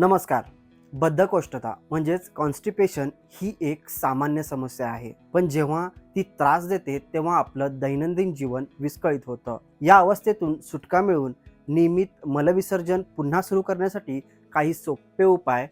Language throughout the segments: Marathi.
नमस्कार. बद्धकोष्ठता म्हणजेच कॉन्स्टिपेशन ही एक सामान्य समस्या आहे. पण जेव्हा ती त्रास देते तेव्हा आपलं दैनंदिन जीवन विस्कळीत होतं. या अवस्थेतून सुटका मिळवून नियमित मलविसर्जन पुन्हा सुरू करण्यासाठी काही सोपे उपाय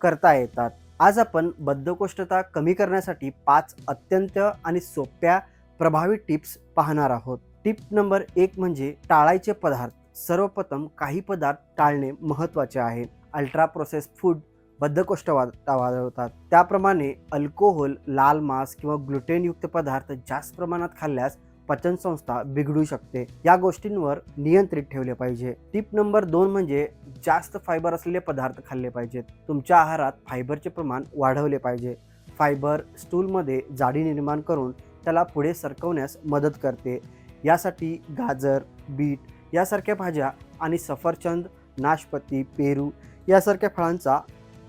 करता येतात. आज आपण बद्धकोष्ठता कमी करण्यासाठी पाच अत्यंत आणि सोप्या प्रभावी टिप्स पाहणार आहोत. टिप नंबर एक म्हणजे टाळायचे पदार्थ. सर्वप्रथम काही पदार्थ टाळणे महत्त्वाचे आहे. अल्ट्रा प्रोसेस फूड बद्धकोष्ठ वाढ- वाढवतात. त्याप्रमाणे अल्कोहोल लाल मांस किंवा ग्लुटेनयुक्त पदार्थ जास्त प्रमाणात खाल्ल्यास पचनसंस्था बिघडू शकते. या गोष्टींवर नियंत्रित ठेवले पाहिजे. टिप नंबर दोन म्हणजे जास्त फायबर असलेले पदार्थ खाल्ले पाहिजेत. तुमच्या आहारात फायबरचे प्रमाण वाढवले पाहिजे. फायबर स्टूलमध्ये जाडी निर्माण करून त्याला पुढे सरकवण्यास मदत करते. यासाठी गाजर बीट यासारख्या भाज्या आणि सफरचंद नाशपती पेरू यासारख्या फळांचा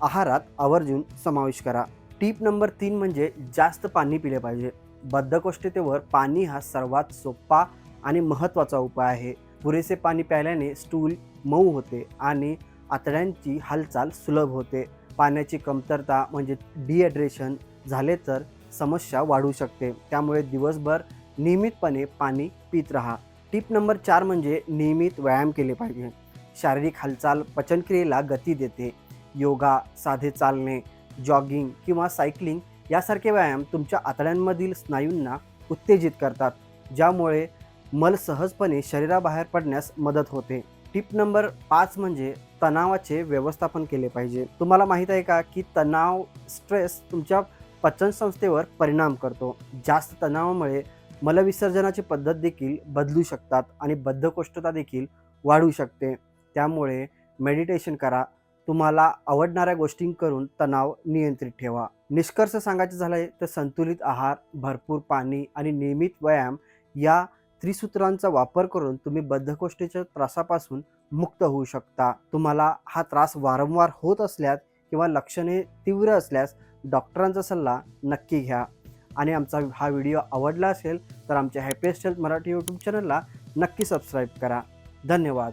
आहारात आवर्जून समावेश करा. टीप नंबर तीन म्हणजे जास्त पाणी पिले पाहिजे. बद्धकोष्ठतेवर पाणी हा सर्वात सोपा आणि महत्त्वाचा उपाय आहे. पुरेसे पाणी प्यायल्याने स्टूल मऊ होते आणि आतड्यांची हालचाल सुलभ होते. पाण्याची कमतरता म्हणजे डिहायड्रेशन झाले तर समस्या वाढू शकते. त्यामुळे दिवसभर नियमितपणे पाणी पित राहा. टिप नंबर चार म्हणजे नियमित व्यायाम केले पाहिजे. शारीरिक हालचाल पचनक्रियेला गती देते. योगा साधे चालणे जॉगिंग किंवा सायकलिंग यासारखे व्यायाम तुमच्या आतड्यांमधील स्नायूंना उत्तेजित करतात. ज्यामुळे मल सहजपणे शरीराबाहेर पडण्यास मदत होते. टिप नंबर पाच म्हणजे तणावाचे व्यवस्थापन केले पाहिजे. तुम्हाला माहीत आहे का की तणाव स्ट्रेस तुमच्या पचनसंस्थेवर परिणाम करतो. जास्त तणावामुळे मलविसर्जनाची पद्धत देखील बदलू शकतात आणि बद्धकोष्ठता देखील वाढू शकते. त्यामुळे मेडिटेशन करा. तुम्हाला आवडणाऱ्या गोष्टी करून तणाव नियंत्रित ठेवा. निष्कर्ष सांगायचं झालं तर संतुलित आहार भरपूर पाणी आणि नियमित व्यायाम या त्रिसूत्रांचा वापर करून तुम्ही बद्धकोष्ठेच्या त्रासापासून मुक्त होऊ शकता. तुम्हाला हा त्रास वारंवार होत असल्यास किंवा लक्षणे तीव्र असल्यास डॉक्टरांचा सल्ला नक्की घ्या. आणि आमचा हा व्हिडिओ आवडला असेल तर आमच्या हॅपीएस्ट हेल्थ मराठी यूट्यूब चॅनलला नक्की सबस्क्राईब करा. धन्यवाद.